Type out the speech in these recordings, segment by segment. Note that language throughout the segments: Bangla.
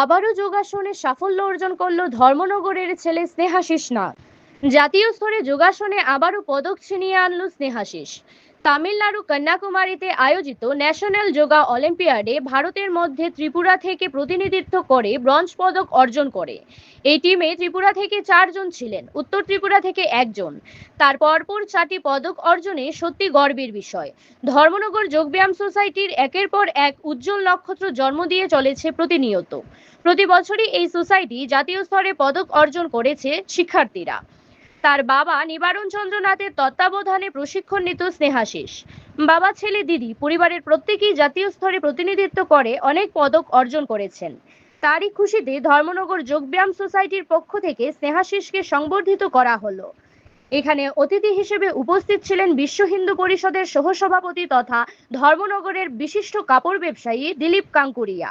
আবারও যোগাসনে সাফল্য অর্জন করল ধর্মনগরের ছেলে স্নেহাশিস নাথ। জাতীয় স্তরে যোগাসনে আবারও পদক ছিনিয়ে আনল স্নেহাশিস। তামিলনাড়ু কন্যাকুমারীতে আয়োজিত ন্যাশনাল যোগা অলিম্পিয়াডে ভারতের মধ্যে ত্রিপুরা থেকে প্রতিনিধিত্ব করে ব্রঞ্জ পদক অর্জন করে। এই টিমে ত্রিপুরা থেকে চারজন ছিলেন, উত্তর ত্রিপুরা থেকে একজন। তার পরপর চারটি পদক অর্জনে সত্যি গর্বের বিষয়। ধর্মনগর যোগব্যায়াম সোসাইটির একের পর এক উজ্জ্বল নক্ষত্র জন্ম দিয়ে চলেছে প্রতিনিয়ত। প্রতি বছরই এই সোসাইটি জাতীয় স্তরে পদক অর্জন করেছে শিক্ষার্থীরা। তার বাবা নিবারণ চন্দ্রনাথের তত্ত্বাবধানে প্রশিক্ষণ নিত স্নেহাশিস। বাবা ছেলে দিদি, পরিবারের প্রত্যেকেই জাতীয় স্তরে প্রতিনিধিত্ব করে, অনেক পদক অর্জন করেছেন। তারই খুশিতে ধর্মনগর যোগব্যায়াম সোসাইটির পক্ষ থেকে স্নেহাশিসকে সংবর্ধিত করা হলো। এখানে অতিথি হিসেবে উপস্থিত ছিলেন বিশ্ব হিন্দু পরিষদের সহসভাপতি তথা ধর্মনগরের বিশিষ্ট কাপড় ব্যবসায়ী দিলীপ কাঙ্কুরিয়া।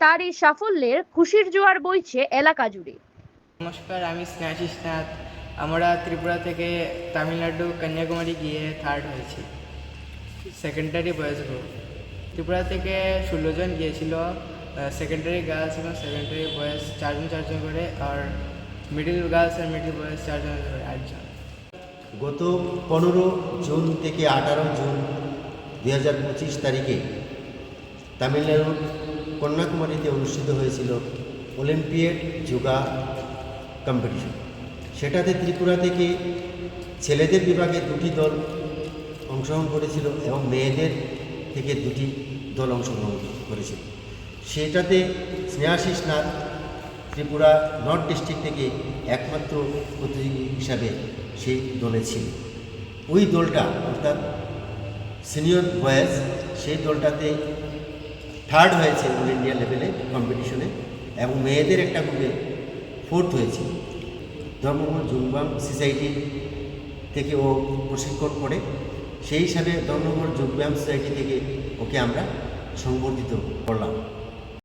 তার এই সাফল্যের খুশির জোয়ার বইছে এলাকা জুড়ে। নমস্কার, আমি স্নেহাশিস নাথ। আমরা ত্রিপুরা থেকে তামিলনাড়ু, কন্যাকুমারী গিয়ে থার্ড হয়েছি। সেকেন্ডারি বয়েজ গ্রুপ ত্রিপুরা থেকে ষোলো জন গিয়েছিল সেকেন্ডারি গার্লস এবং সেকেন্ডারি বয়েজ চারজন চারজন করে আর মিডিল গার্লস আর মিডিল বয়েজ চারজন করে, আটজন। গত পনেরো জুন থেকে আঠারো জুন দু হাজার পঁচিশ তারিখে তামিলনাড়ুর কন্যাকুমারীতে অনুষ্ঠিত হয়েছিল অলিম্পিয়াড যোগা কম্পিটিশন সেটাতে ত্রিপুরা থেকে ছেলেদের বিভাগে দুটি দল অংশগ্রহণ করেছিল এবং মেয়েদের থেকে দুটি দল অংশগ্রহণ করেছিল। সেটাতে স্নেহাশিস নাথ ত্রিপুরা নর্থ ডিস্ট্রিক্ট থেকে একমাত্র প্রতিযোগী হিসাবে সেই দলে ছিল। ওই দলটা, অর্থাৎ সিনিয়র বয়েজ, সেই দলটাতে থার্ড হয়েছে অল ইন্ডিয়া লেভেলে কম্পিটিশনে এবং মেয়েদের একটা গ্রুপে ফোর্থ হয়েছে। ধর্মগঞ্জ জুমবাম, সোসাইটি থেকে ও প্রশিক্ষণ করে, সেই হিসাবে ধর্মমোহন যোগব্যায়াম সোসাইটি থেকে ওকে আমরা সংবর্ধিত করলাম।